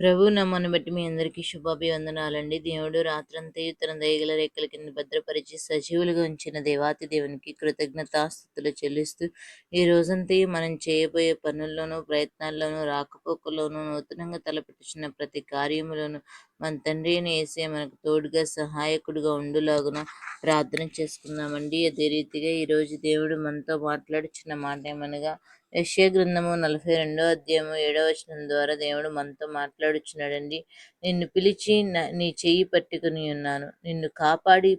ప్రభు నమ్మను బట్టి మీ అందరికీ శుభాభివందనాలండి. దేవుడు రాత్రంతయు తన దయగల రేఖల కింద భద్రపరిచి సజీవులుగా ఉంచిన దేవాతి దేవునికి కృతజ్ఞతాస్థుతులు చెల్లిస్తూ ఈ రోజంతయు మనం చేయబోయే పనుల్లోనూ ప్రయత్నాల్లోనూ రాకపోకలోనూ నూతనంగా తలపెట్టుచున్న ప్రతి కార్యములోనూ మన తండ్రి వేసే మనకు తోడుగా సహాయకుడుగా ఉండులాగున ప్రార్థన చేసుకుందామండి. అదే రీతిగా ఈరోజు దేవుడు మనతో మాట్లాడుచున్న మాట ఏమనగా యశ్య గ్రంథము నలభై రెండో అధ్యాయము ఏడో వచనం ద్వారా దేవుడు మనతో మాట్లాడుచున్నాడండి. నిన్ను పిలిచి నీ చెయ్యి పట్టుకుని ఉన్నాను. నిన్ను కాపాడి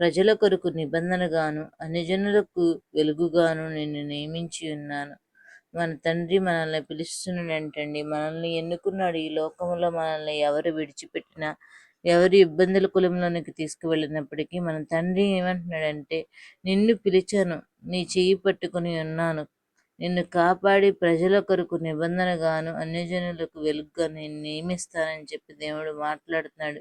ప్రజల కొరకు నిబంధనగాను అన్యజనులకు వెలుగుగాను నిన్ను నియమించి ఉన్నాను. మన తండ్రి మనల్ని పిలుస్తున్నాడంటండి. మనల్ని ఎన్నుకున్నాడు ఈ లోకంలో మనల్ని ఎవరు విడిచిపెట్టినా ఎవరి ఇబ్బందుల కులంలోనికి తీసుకువెళ్ళినప్పటికీ మన తండ్రి ఏమంటున్నాడంటే నిన్ను పిలిచాను నీ చెయ్యి పట్టుకుని ఉన్నాను నిన్ను కాపాడి ప్రజల కొరకు నిబంధనగాను అన్యజనులకు వెలుగుగా నేను నియమిస్తానని చెప్పి దేవుడు మాట్లాడుతున్నాడు.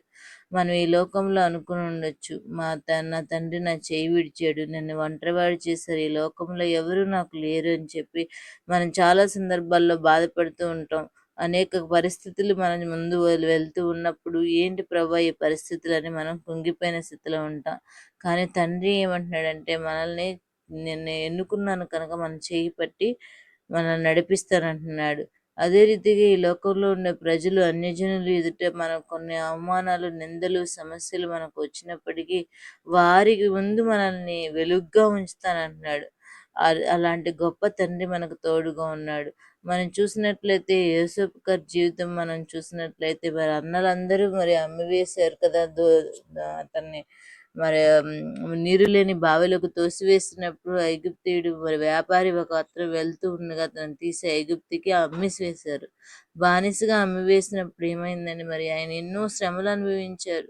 మనం ఈ లోకంలో అనుకుని ఉండొచ్చు. మా నా తండ్రి నా చేయి విడిచాడు. నన్ను ఒంటరివాడు చేశారు. ఈ లోకంలో ఎవరు నాకు లేరు అని చెప్పి మనం చాలా సందర్భాల్లో బాధపడుతూ ఉంటాం. అనేక పరిస్థితులు మన ముందు వెళ్తూ ఉన్నప్పుడు ఏంటి ప్రభా ఈ పరిస్థితులని మనం కుంగిపోయిన స్థితిలో ఉంటాం. కానీ తండ్రి ఏమంటున్నాడంటే మనల్ని నేను ఎన్నుకున్నాను కనుక మన చేయి పట్టి మనల్ని నడిపిస్తానంటున్నాడు. అదే రీతిగా ఈ లోకంలో ఉండే ప్రజలు అన్యజనులు ఎదుట మనకు కొన్ని అవమానాలు నిందలు సమస్యలు మనకు వచ్చినప్పటికీ వారికి ముందు మనల్ని వెలుగ్గా ఉంచుతానంటున్నాడు. అలాంటి గొప్ప తండ్రి మనకు తోడుగా ఉన్నాడు. మనం చూసినట్లయితే యేసపు గారి జీవితం మనం చూసినట్లయితే మరి అన్నలందరూ మరి అమ్మివేశారు కదా అతన్ని. మరి నీరు లేని బావిలోకి తోసివేసినప్పుడు ఐగుప్తీయుడు మరి వ్యాపారి ఒక అతను వెళ్తూ ఉండగా అతను తీసి ఐగుప్తికి అమ్మిసివేశారు. బానిసగా అమ్మి వేసినప్పుడు ఏమైందని మరి ఆయన ఎన్నో శ్రమలు అనుభవించారు.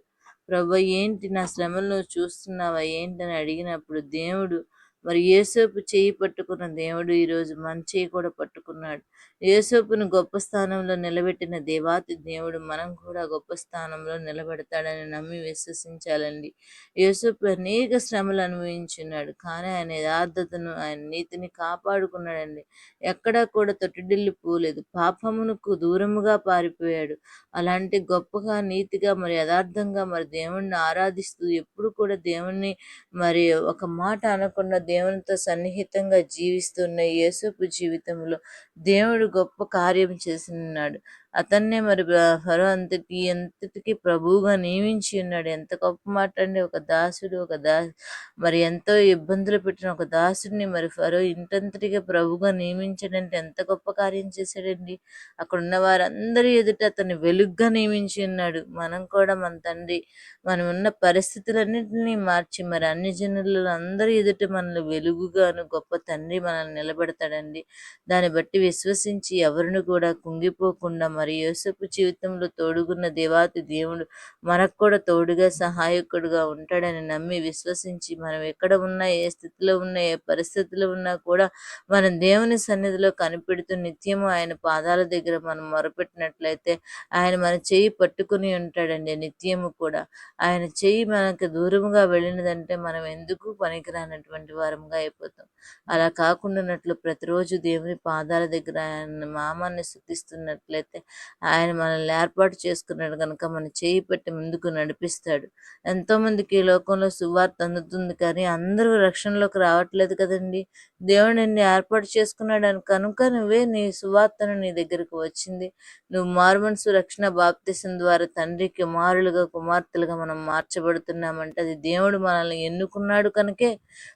ప్రభు ఏంటి నా శ్రమలు చూస్తున్నావా? ఏంటని అడిగినప్పుడు దేవుడు మరి ఏసోపు చేయి పట్టుకున్న దేవుడు ఈరోజు మన చేయి కూడా పట్టుకున్నాడు. ఏసోపును గొప్ప స్థానంలో నిలబెట్టిన దేవాతి దేవుడు మనం కూడా గొప్ప స్థానంలో నిలబెడతాడని నమ్మి విశ్వసించాలండి. యేసోపు అనేక శ్రమలు అనుభవించున్నాడు. కానీ ఆయన యథార్థతను ఆయన నీతిని కాపాడుకున్నాడండి. ఎక్కడా కూడా తొట్టిడిల్లి పోలేదు. పాపమునకు దూరముగా పారిపోయాడు. అలాంటి గొప్పగా నీతిగా మరి యథార్థంగా మరి దేవుణ్ణి ఆరాధిస్తూ ఎప్పుడు కూడా దేవుణ్ణి మరి ఒక మాట అనకుండా దేవునితో సన్నిహితంగా జీవిస్తున్న యేసుపు జీవితంలో దేవుడు గొప్ప కార్యం చేసినాడు. అతన్నే మరి ఫరో అంతటి ఎంతటికి ప్రభువుగా నియమించి ఉన్నాడు. ఎంత గొప్ప మాట అండి. ఒక దాసుడు ఒక దా మరి ఎంతో ఇబ్బందులు పెట్టిన ఒక దాసుడిని మరి ఫరో ఇంటంతటిగా ప్రభుగా నియమించాడంటే ఎంత గొప్ప కార్యం చేశాడండి. అక్కడ ఉన్న వారందరి ఎదుట అతన్ని వెలుగ్గా నియమించి ఉన్నాడు. మనం కూడా మన తండ్రి మనం ఉన్న పరిస్థితులన్నింటినీ మార్చి మరి అన్ని జనులు అందరి ఎదుట మనల్ని వెలుగుగాను గొప్ప తండ్రి మనల్ని నిలబెడతాడండి. దాన్ని బట్టి విశ్వసించి ఎవరిని కూడా కుంగిపోకుండా మరి మరి యోసపు జీవితంలో తోడుగున్న దేవాతి దేవుడు మనకు కూడా తోడుగా సహాయకుడుగా ఉంటాడని నమ్మి విశ్వసించి మనం ఎక్కడ ఉన్నా ఏ స్థితిలో ఉన్నా ఏ పరిస్థితిలో ఉన్నా కూడా మనం దేవుని సన్నిధిలో కనిపెడుతూ నిత్యము ఆయన పాదాల దగ్గర మనం మొరపెట్టినట్లయితే ఆయన మన చెయ్యి పట్టుకుని ఉంటాడండి నిత్యము కూడా. ఆయన చెయ్యి మనకు దూరముగా వెళ్ళినదంటే మనం ఎందుకు పనికిరానటువంటి వారముగా అయిపోతాం? అలా కాకుండా ప్రతిరోజు దేవుని పాదాల దగ్గర ఆయన మామాన్ని శుద్ధిస్తున్నట్లయితే ఆయన మనల్ని ఏర్పాటు చేసుకున్నాడు కనుక మన చేయి పెట్టి ముందుకు నడిపిస్తాడు. ఎంతోమందికి ఈ లోకంలో సువార్త అందుతుంది కానీ అందరూ రక్షణలోకి రావట్లేదు కదండి. దేవుడు నిన్ను ఏర్పాటు చేసుకున్నాడు కనుక నువ్వే నీ సువార్తను నీ దగ్గరకు వచ్చింది. నువ్వు మారుమనసు రక్షణ బాప్తిసం ద్వారా తండ్రికి కుమారులుగా కుమార్తెలుగా మనం మార్చబడుతున్నామంటే అది దేవుడు మనల్ని ఎన్నుకున్నాడు కనుకే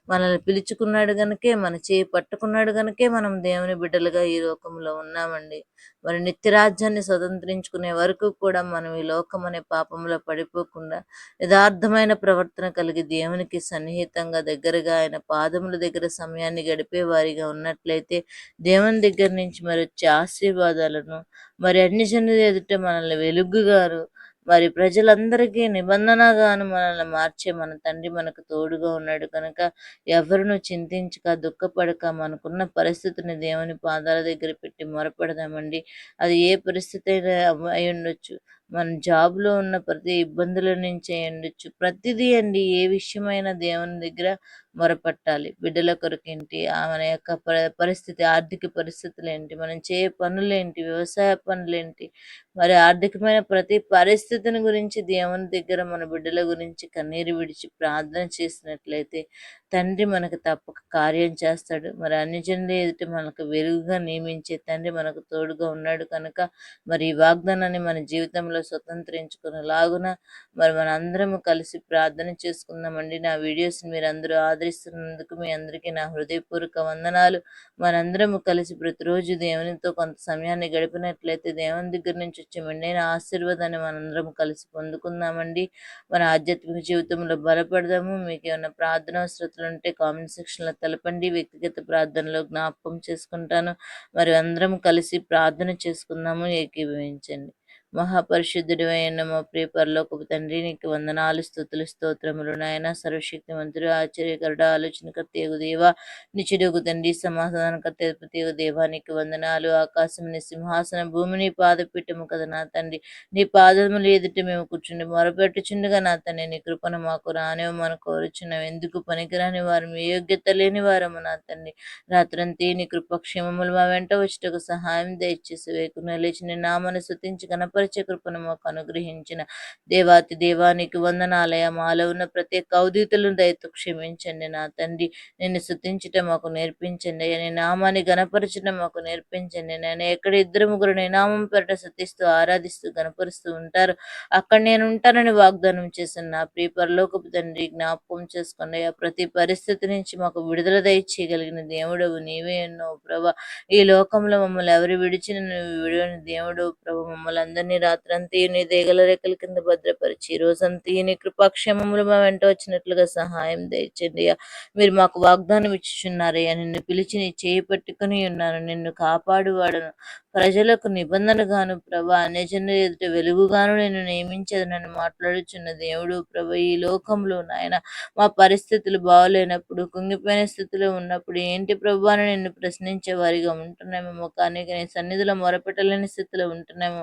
మనల్ని పిలుచుకున్నాడు కనుకే మన చేయి పట్టుకున్నాడు కనుకే మనం దేవుని బిడ్డలుగా ఈ లోకంలో ఉన్నామండి. మరి నిత్యరాజ్యాన్ని స్వతంత్రించుకునే వరకు కూడా మనం ఈ లోకం అనే పాపంలో పడిపోకుండా యథార్థమైన ప్రవర్తన కలిగి దేవునికి సన్నిహితంగా దగ్గరగా ఆయన పాదముల దగ్గర సమయాన్ని గడిపే వారిగా ఉన్నట్లయితే దేవుని దగ్గర నుంచి మరి వచ్చే ఆశీర్వాదాలను మరి అన్ని జనుల ఎదుట మనల్ని వెలుగుగారు మరి ప్రజలందరికీ నిబంధనగాను మనల్ని మార్చే మన తండ్రి మనకు తోడుగా ఉన్నాడు కనుక ఎవరిను చింతించక దుఃఖపడక మనకున్న పరిస్థితిని దేవుని పాదాల దగ్గర పెట్టి మొరపెడదామండి. అది ఏ పరిస్థితి అయినా అయి ఉండొచ్చు మన జాబ్‌లో ఉన్న ప్రతి ఇబ్బందుల నుంచి ఉండొచ్చు ప్రతిదీ అండి ఏ విషయమైన దేవుని దగ్గర మొరపెట్టాలి. బిడ్డల కొరకేంటి, ఏంటి మన యొక్క పరిస్థితి, ఆర్థిక పరిస్థితులు ఏంటి మనం చేయే పనులేంటి, వ్యవసాయ పనులేంటి, మరి ఆర్థికమైన ప్రతి పరిస్థితిని గురించి దేవుని దగ్గర మన బిడ్డల గురించి కన్నీరు విడిచి ప్రార్థన చేసినట్లయితే తండ్రి మనకు తప్పక కార్యం చేస్తాడు. మరి అన్ని జనులు ఎదుట మనకు వెలుగుగా నియమించే తండ్రి మనకు తోడుగా ఉన్నాడు కనుక మరి ఈ వాగ్దానాన్ని మన జీవితంలో స్వతంత్రించుకునేలాగున మరి మనందరము కలిసి ప్రార్థన చేసుకుందామండి. నా వీడియోస్‌ని అందరూ ఆదరిస్తున్నందుకు మీ అందరికీ నా హృదయపూర్వక వందనాలు. మనందరము కలిసి ప్రతిరోజు దేవునితో కొంత సమయాన్ని గడిపినట్లయితే దేవుని దగ్గర నుంచి వచ్చే మెండైన ఆశీర్వాదాన్ని మనందరం కలిసి పొందుకుందామండి. మన ఆధ్యాత్మిక జీవితంలో బలపడదాము. మీకేమన్నా ప్రార్థన అవసరతలు ఉంటే కామెంట్ సెక్షన్‌లో తెలపండి. వ్యక్తిగత ప్రార్థనలో జ్ఞాపకం చేసుకుంటాను. మరి అందరం కలిసి ప్రార్థన చేసుకుందాము. ఏకీభవించండి. మహాపరిశుద్ధుడివైన మా ప్రియ పరలోకపు తండ్రి నీకు వందనాలు స్థుతులు స్తోత్రములు నాయన. సర్వశక్తిమంతుడు ఆశ్చర్యకరుడు ఆలోచనకర్త యగు దేవ. నిచుడుగు తండ్రి సమాధానకర్త యగు దేవా. నీకు వందనాలు ఆకాశం నీ సింహాసనం భూమిని పాదపీఠము కదా నా తండ్రి. నీ పాదములు ఎదుట మేము కూర్చుండి మొరపెట్టుచుండగా నా తండ్రి. నీ కృపను మాకు రానివి మనం కోరుచున్నాం ఎందుకు పనికిరాని వారు మీ యోగ్యత లేని వారము నా తండ్రి. రాత్రంతా నీ కృపక్షేమములు మా వెంట వచ్చేటకు సహాయం దయచేసి వేకున లేచి నీ నామను స్తుతించి కనపరిచే కృపను మాకు అనుగ్రహించిన దేవాతి దేవానికి వందనాలయ. మాలో ఉన్న ప్రతి కౌదితులను దయతో క్షమించండి నా తండ్రి. నిన్ను స్తుతించటం మాకు నేర్పించండి. నీ నామాన్ని గణపరచడం మాకు నేర్పించండి. నేను ఎక్కడ ఇద్దరు ముగ్గురు నీ నామం పెరట స్థుతిస్తూ ఆరాధిస్తూ గణపరుస్తూ ఉంటారు అక్కడ నేను ఉంటానని వాగ్దానం చేసిన నా ప్రియ పరలోకపు తండ్రి జ్ఞాపకం చేసుకోండి ఆ ప్రతి పరిస్థితి నుంచి మాకు విడుదల దయచేయగలిగిన దేవుడవు నీవే ఎన్నో ప్రభా. ఈ లోకంలో మమ్మల్ని ఎవరు విడిచిన నువ్వు దేవుడు ప్రభు. మమ్మల్ని అందరినీ రాత్రంతా నీ దేగల రెక్కల కింద భద్రపరిచి ఈ రోజంతా నీ కృపాక్షేమములు మా వెంట వచ్చినట్లుగా సహాయం దయచండి మీరు మాకు వాగ్దానం ఇచ్చుచున్నారయ్యా. నిన్ను పిలిచి నీ చేయి పట్టుకుని ఉన్నాను నిన్ను కాపాడువాడను. ప్రజలకు నిబంధనగాను ప్రభా అన్యజనుల ఎదుట వెలుగుగాను నేను నియమించదనని మాట్లాడుచున్న దేవుడు ప్రభ ఈ లోకంలో నాయన మా పరిస్థితులు బాగోలేనప్పుడు కుంగిపోయిన స్థితిలో ఉన్నప్పుడు ఏంటి ప్రభు అని నిన్ను ప్రశ్నించే వారిగా ఉంటున్నామేమో. కానీ నీ సన్నిధిలో మొరపెట్టలేని స్థితిలో ఉంటున్నామో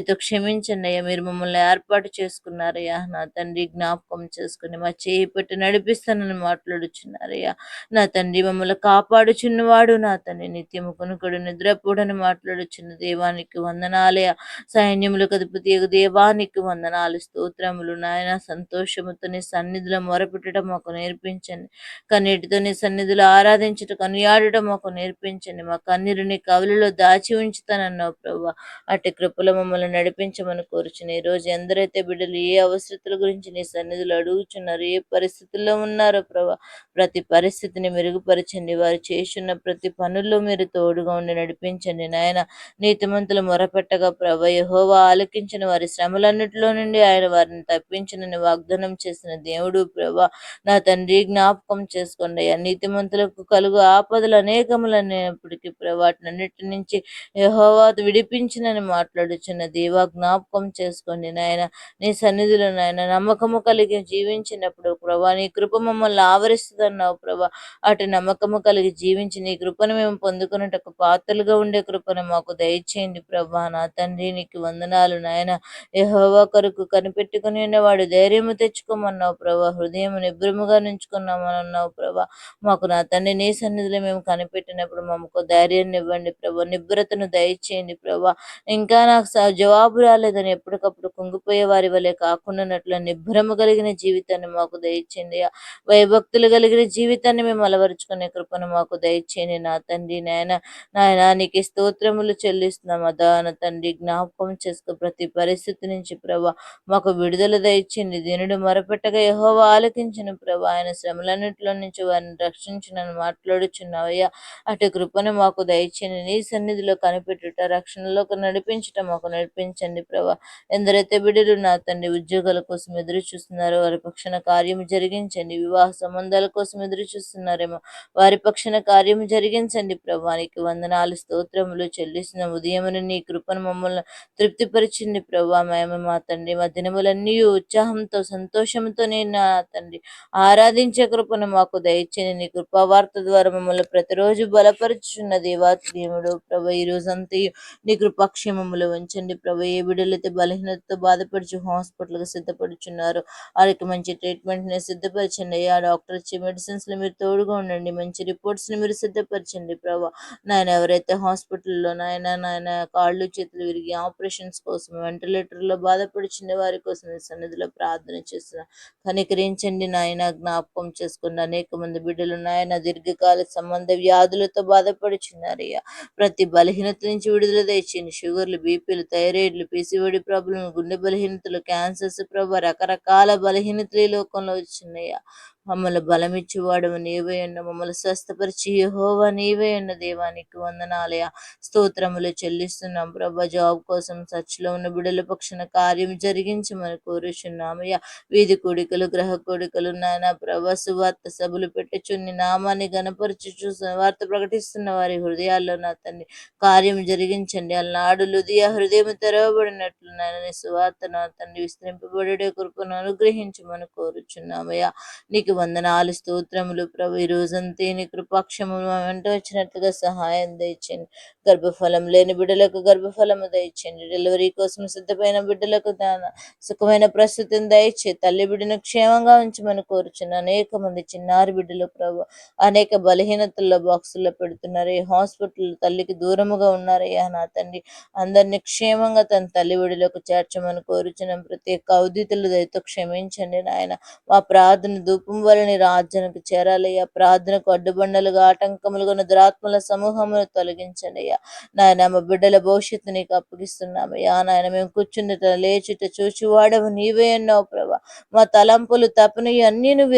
దయతో క్షమించండి అయ్యా మీరు మమ్మల్ని ఏర్పాటు చేసుకున్నారయ్యా నా తండ్రి జ్ఞాపకం చేసుకుని మా చేయి పెట్టి నడిపిస్తానని మాట్లాడుచున్నారయ్యా. నా తండ్రి మమ్మల్ని కాపాడుచున్నవాడు నా తండ్రి నిత్యము కొనుకడు నిద్రపోడని మాట్లాడుచున్న దేవానికి వందనాలయ సైన్యములకు అధిపతి దేవానికి వందనాలు స్తోత్రములు నాయన. సంతోషముతో నీ సన్నిధిలో మొరపెట్టడం మాకు నేర్పించండి. కన్నీటితో నీ సన్నిధిలో ఆరాధించట కనుయాడటం మాకు నేర్పించండి. మా కన్నీరుని కవులలో దాచి ఉంచుతానన్నావు ప్రభా. అటు కృపలో మమ్మల్ని నడిపించమని కోరుచుని ఈ రోజు ఎందరైతే బిడ్డలు ఏ అవసరతల గురించి నీ సన్నిధిలో అడుగుచున్నారు ఏ పరిస్థితుల్లో ఉన్నారో ప్రభా ప్రతి పరిస్థితిని మెరుగుపరచండి. వారు చేస్తున్న ప్రతి పనుల్లో మీరు తోడుగా ఉండి నడిపించండి. నాయన నీతిమంతులు మొరపెట్టగా ప్రభా యహోవా ఆలకించిన వారి శ్రమలన్నిటిలో నుండి ఆయన వారిని తప్పించినని వాగ్దానం చేసిన దేవుడు ప్రభా నా తండ్రి జ్ఞాపకం చేసుకోండి. అయ్యా నీతిమంతులకు కలుగు ఆపదలు అనేకములనేప్పటికీ వాటినన్నిటి నుంచి యహోవా విడిపించినని మాట్లాడుచున్న దేవా జ్ఞాపకం చేసుకోండి నాయన నీ సన్నిధిలో నాయన నమ్మకము కలిగి జీవించినప్పుడు ప్రభా నీ కృప మమ్మల్ని ఆవరిస్తుందన్నావు ప్రభా. అటు నమ్మకము కలిగి జీవించి నీ కృపను మేము పొందుకున్నట్టు పాత్రలుగా ఉండే కృపను మాకు దయచేయండి ప్రభా. నా తండ్రి నీకు వందనాలు నాయన. యహోవా కొరకు కనిపెట్టుకుని ఉన్నవాడు ధైర్యము తెచ్చుకోమన్నావు ప్రభా. హృదయం నిబ్రముగా నుంచుకున్నామన్నావు ప్రభా. మాకు నా తండ్రి నీ సన్నిధిలో మేము కనిపెట్టినప్పుడు మాకు ధైర్యాన్ని ఇవ్వండి ప్రభా. నిబ్రతను దయచేయండి ప్రభా. ఇంకా నాకు జవాబు రాలేదని ఎప్పటికప్పుడు కుంగిపోయే వారి వలె కాకుండానట్లు నిబ్బరము కలిగిన జీవితాన్ని మాకు దయచేయండి. భయభక్తులు కలిగిన జీవితాన్ని మేము అలవరుచుకునే కృపను మాకు దయచేయండి. నా తండ్రి నాయన నాయన నీకు స్తోత్రములు చెల్లిస్తున్నాం. అదాన తండ్రి జ్ఞాపకం చేసుకో ప్రతి పరిస్థితి నుంచి ప్రభా మాకు విడుదల దయచింది దీనుడు మొరపెట్టగా యహోవా ఆలకించిన ప్రభా ఆయన శ్రమలన్నింటిలో నుంచి వారిని రక్షించినని మాట్లాడుచున్నావయ్యా అటు కృపను మాకు దయచేయండి. నీ సన్నిధిలో కనిపెట్టుట రక్షణలోకి నడిపించటం మాకు నడిపించండి ప్రభా. ఎందరైతే బిడ్డలు నా తండ్రి ఉద్యోగాల కోసం ఎదురు చూస్తున్నారో వారి పక్షణ కార్యం జరిగించండి. వివాహ సంబంధాల కోసం ఎదురు చూస్తున్నారేమో వారి పక్షణ కార్యం జరిగించండి ప్రభానికి వందనాలు స్తోత్రములు చెల్లిస్తున్న ఉదయమును నీ కృపను మమ్మల్ని తృప్తిపరిచింది ప్రభా. మేము మా తండ్రి మా దినములన్నీ ఉత్సాహంతో సంతోషంతో నేను నా తండ్రి ఆరాధించే కృపను మాకు దయచేయండి. నీ కృపావార్త ద్వారా మమ్మల్ని ప్రతిరోజు బలపరుచున్న దేవాతి దేవుడు. ప్రభ ఈ రోజంతా నీ కృపాక్షేమములు ఉంచండి ప్రభు ఏ బిడ్డలైతే బలహీనతతో బాధపడుచు హాస్పిటల్కి సిద్ధపడుచున్నారు వారికి మంచి ట్రీట్మెంట్ని సిద్ధపరచండి. అయ్యా డాక్టర్ ఇచ్చే మెడిసిన్స్ని మీరు తోడుగా ఉండండి. మంచి రిపోర్ట్స్ని మీరు సిద్ధపరచండి ప్రభా. నాయన ఎవరైతే హాస్పిటల్లో నాయన నాయన కాళ్ళు చేతులు విరిగి ఆపరేషన్స్ కోసం వెంటిలేటర్లో బాధపడుచుండే వారి కోసం సన్నిధిలో ప్రార్థన చేస్తున్నా. కనికరించండి నాయన జ్ఞాపకం చేసుకుని అనేక మంది బిడ్డలు నాయన దీర్ఘకాల సంబంధ వ్యాధులతో బాధపడుచున్నారయ్యా. ప్రతి బలహీనత నుంచి విడుదల తెచ్చింది. షుగర్లు బీపీలు థైరాయిడ్లు పీసీఓడి ప్రాబ్లం గుండె బలహీనతలు క్యాన్సర్స్ ప్రభావ రకరకాల బలహీనతలు ఈ లోకంలో వచ్చినాయ్యా మమ్మల్ని బలమిచ్చేవాడు నీవే ఉన్న మమ్మల్ని స్వస్థపరిచి యహోవా నీవే ఉన్న దేవానికి వందనాలయ స్తోత్రములు చెల్లిస్తున్నాం ప్రభా జాబ్ కోసం సచ్లో ఉన్న బిడల పక్షణ కార్యం జరిగించి మన కోరుచున్నామయ్య. వీధి కోడికలు గ్రహ కోడికలు నాయన ప్రభా సువార్త సభలు పెట్టుచుని నామాన్ని గనపరచు వార్త ప్రకటిస్తున్న వారి హృదయాల్లో నా తండ్రి కార్యం జరిగించండి. అలనాడు లుదియా హృదయం తెరవబడినట్లు నాయన సువార్త నా తండ్రి విస్తరింపబడే కృపను అనుగ్రహించమని కోరుచున్నామయ్యా. నీకు వందనాలు స్తోత్రములు ప్రభు. ఈ రోజంతే నీ కృపాక్షము వెంట వచ్చినట్లుగా సహాయం దయచండి గర్భఫలం లేని బిడ్డలకు గర్భఫలము దయచండి డెలివరీ కోసం సిద్ధమైన బిడ్డలకు దాన సుఖమైన ప్రస్తుతం దయచే తల్లి బిడ్డను క్షేమంగా ఉంచమని కోరుచున్న అనేక మంది చిన్నారి బిడ్డలు ప్రభు. అనేక బలహీనతల్లో బాక్సుల్లో పెడుతున్నారు. ఈ హాస్పిటల్ తల్లికి దూరముగా ఉన్నారయ్యా నా తండ్రి. అందరినీ క్షేమంగా తన తల్లి బిడ్డలకు చేర్చమని కోరుచున్నాం. ప్రతి కౌదితులు దయతో క్షమించండి నాయన. మా ప్రార్థన ధూపం వలని రాజ్యానికి చేరాలయ్యా. ప్రార్థనకు అడ్డుబండలుగా ఆటంకములుగా ఉన్న దురాత్మల సమూహమును తొలగించండి అయ్యా. నాయన మా బిడ్డల భవిష్యత్తు నీకు అప్పగిస్తున్నామయ్యా నాయన మేము కూర్చుండట లేచుట చూచివాడవు. నీవే అన్నావు ప్రభు. మా తలంపులు తపని అన్నీ నువ్వు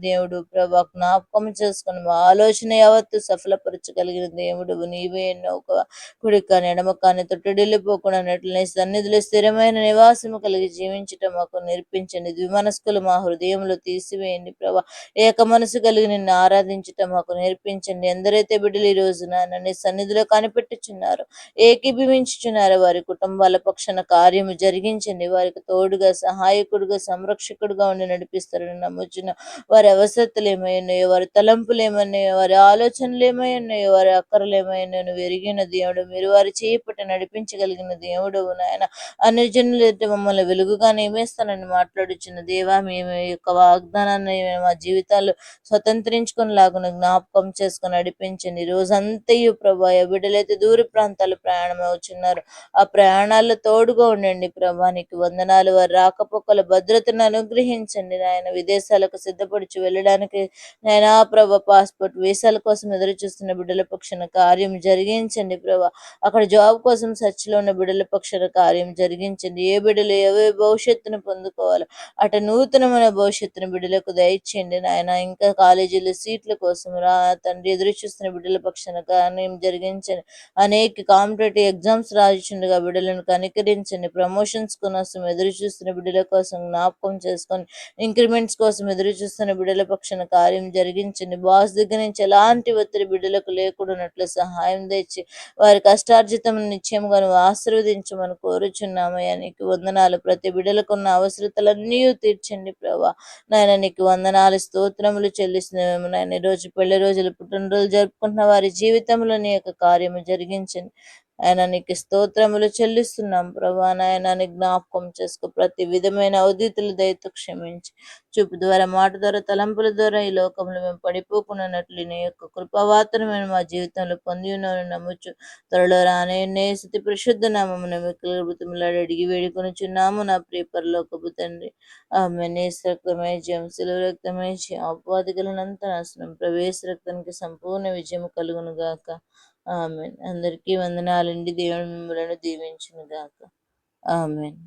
దేవుడు. ప్రభా జ్ఞాపకం చేసుకుని మా ఆలోచన యావత్తు సఫలపరచగలిగిన దేవుడు. నీవే ఎన్నో కుడి కానీ ఎడమ కానీ తొట్టుడిల్లిపోకుండా నీ సన్నిధిలో స్థిరమైన నివాసము కలిగి జీవించటం మాకు నేర్పించండి. ద్విమనస్కులు మా హృదయంలో తీసివేయండి. ప్రభా ఏక మనసు కలిగి నిన్ను ఆరాధించటం మాకు నేర్పించండి. ఎందరైతే బిడ్డలు ఈ రోజున నన్ను సన్నిధిలో కనిపెట్టుచున్నారు ఏకీభవించుచున్నారు వారి కుటుంబాల పక్షాన కార్యము జరిగించండి. వారికి తోడుగా సహాయకుడుగా సంరక్షకుడుగా ఉండి నడిపిస్తారని నమ్ముచున్న వారి అవసరతలు ఏమైనాయో వారి తలంపులు ఏమన్నాయో వారి ఆలోచనలు ఏమైనాయో వారి అక్కరలు ఏమైనాయో నువ్వు ఎరిగిన దేవుడు మీరు వారి చేపట్టి నడిపించగలిగిన దేవుడు నాయన. అన్ని జనులు మమ్మల్ని వెలుగుగా నియమిస్తానని మాట్లాడుచున్న దేవా మేము యొక్క వాగ్దానాన్ని మా జీవితాలు స్వతంత్రించుకునేలాగా జ్ఞాపకం చేసుకుని నడిపించండి. రోజంతయు ప్రభా బిడ్డలైతే దూర ప్రాంతాలు ప్రయాణం అవుతున్నారు ఆ ప్రయాణాల్లో తోడుగా ఉండండి ప్రభా. నీకు వందనాలు వారి రాకపోకల భద్రత భద్రతను అనుగ్రహించండి నాయన. విదేశాలకు సిద్ధపడిచి వెళ్ళడానికి నాయన ప్రభా పాస్పోర్ట్ వీసాల కోసం ఎదురు చూస్తున్న బిడ్డల పక్షాన కార్యం జరిగించండి ప్రభా. అక్కడ జాబ్ కోసం సచ్చిలో ఉన్న బిడ్డల పక్షాన కార్యం జరిగించండి. ఏ బిడ్డలు ఏవే భవిష్యత్తును పొందుకోవాలో అటు నూతనమైన భవిష్యత్తును బిడ్డలకు దయచేయండి నాయన. ఇంకా కాలేజీలో సీట్ల కోసం రా తండ్రి ఎదురు చూస్తున్న బిడ్డల పక్షాన కార్యం జరిగించండి. అనేక కాంపిటేటివ్ ఎగ్జామ్స్ రాజుచుండగా బిడ్డలను కనికరించండి. ప్రమోషన్స్ కోసం ఎదురు చూస్తున్న బిడ్డల కోసం జ్ఞాపకం చేసుకొని ఇంక్రిమెంట్స్ కోసం ఎదురు చూస్తున్న బిడ్డల పక్షాన కార్యం జరిగించండి. బాస్ దగ్గర నుంచి ఎలాంటి ఒత్తిడి బిడ్డలకు లేకుండానట్లు సహాయం తెచ్చి వారి కష్టార్జితం నిత్యంగా నువ్వు ఆశీర్వదించమని కోరుచున్నామయ్యా నీకు వందనాలు. ప్రతి బిడ్డలకు ఉన్న అవసరతలన్నీ తీర్చండి ప్రభా. నాయన నీకు వందనాలు. స్తోత్రములు చెల్లిస్తున్నాము. నాయన రోజు పెళ్ళి రోజులు పుట్టినరోజు జరుపుకుంటున్న వారి జీవితంలో నీ యొక్క కార్యము జరిగించండి. ఆయన నీకు స్తోత్రములు చెల్లిస్తున్నాం ప్రభా. నాయన జ్ఞాపకం చేసుకో. ప్రతి విధమైన అవధితులు దయతో క్షమించి. చూపు ద్వారా మాట ద్వారా తలంపుల ద్వారా ఈ లోకంలో మేము పడిపోకున్నట్లు నీ యొక్క కృపావాతను మేము మా జీవితంలో పొంది ఉన్నామని నమ్ముచు. త్వరలో రానే స్థితి పరిశుద్ధ నామమున మిక్కులు అడిగి వేడుకొని చున్నాము నా ప్రియపరలోకపు తండ్రి. ఆమె నేస్ రక్తమే జయం శిలువ రక్తమే అపవాదికలనంత నాశనం ప్రవేశ రక్తానికి సంపూర్ణ విజయం కలుగును గాక ఆమెన్ అందరికీ వందనాలండి దేవుని మిమ్మలను దీవించును గాక ఆమెన్